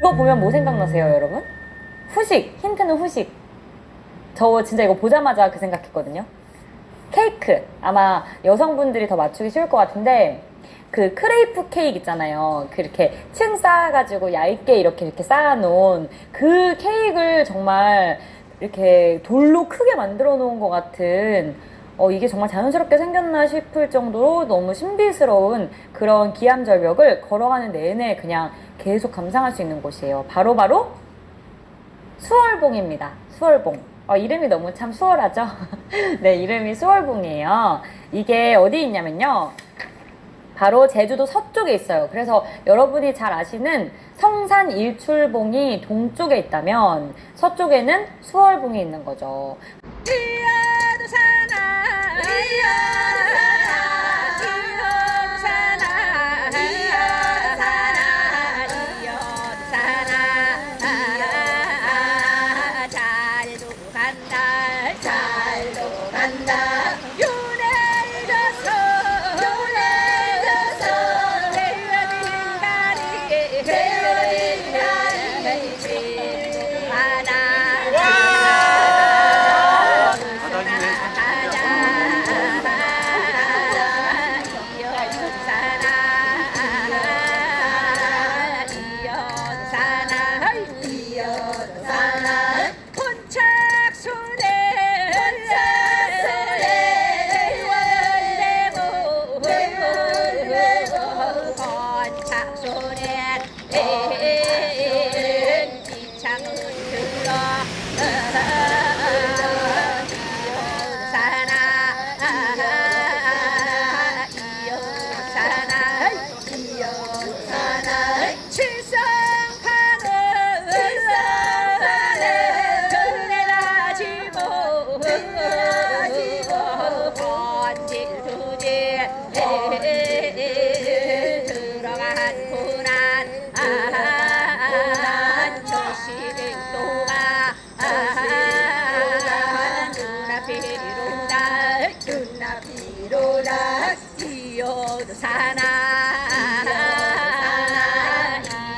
이거 보면 뭐 생각나세요, 여러분? 후식. 힌트는 후식. 저 진짜 이거 보자마자 그 생각했거든요. 케이크. 아마 여성분들이 더 맞추기 쉬울 것 같은데 그 크레이프 케이크 있잖아요. 그렇게 층 쌓아가지고 얇게 이렇게 이렇게 쌓아놓은 그 케이크를 정말 이렇게 돌로 크게 만들어 놓은 것 같은 어, 이게 정말 자연스럽게 생겼나 싶을 정도로 너무 신비스러운 그런 기암절벽을 걸어가는 내내 그냥 계속 감상할 수 있는 곳이에요. 바로 바로 수월봉입니다. 수월봉. 어, 이름이 너무 참 수월하죠? 네, 이름이 수월봉이에요. 이게 어디 있냐면요. 바로 제주도 서쪽에 있어요. 그래서 여러분이 잘 아시는 성산 일출봉이 동쪽에 있다면 서쪽에는 수월봉이 있는 거죠. 잘도 간다 창을 이로다 이어도 사나.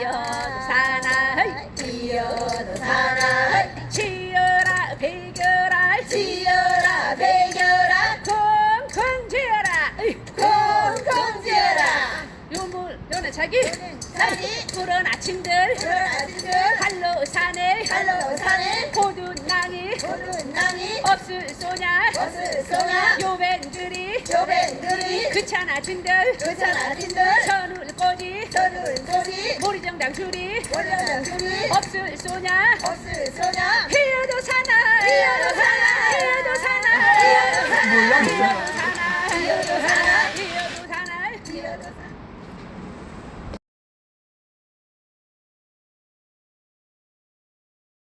이어도 사나. 이어도 사나. 지어라 배겨라. 지어라 배겨라. 콩콩 지어라 콩콩 지어라 요물 요네 자기. 자기. 푸른 아침들. 그런 아들들. 갈로 산에. 갈로 산에. 고둔 낭이. 오른 남이. 없을 소냐 없을 소냐 요벤들이 요벤들이 그찬 아침들 그찬 꼬지 서른 소리 모리정당 줄이 원래는 둘이 없을 소냐 없을 소냐 피어도 사나 이어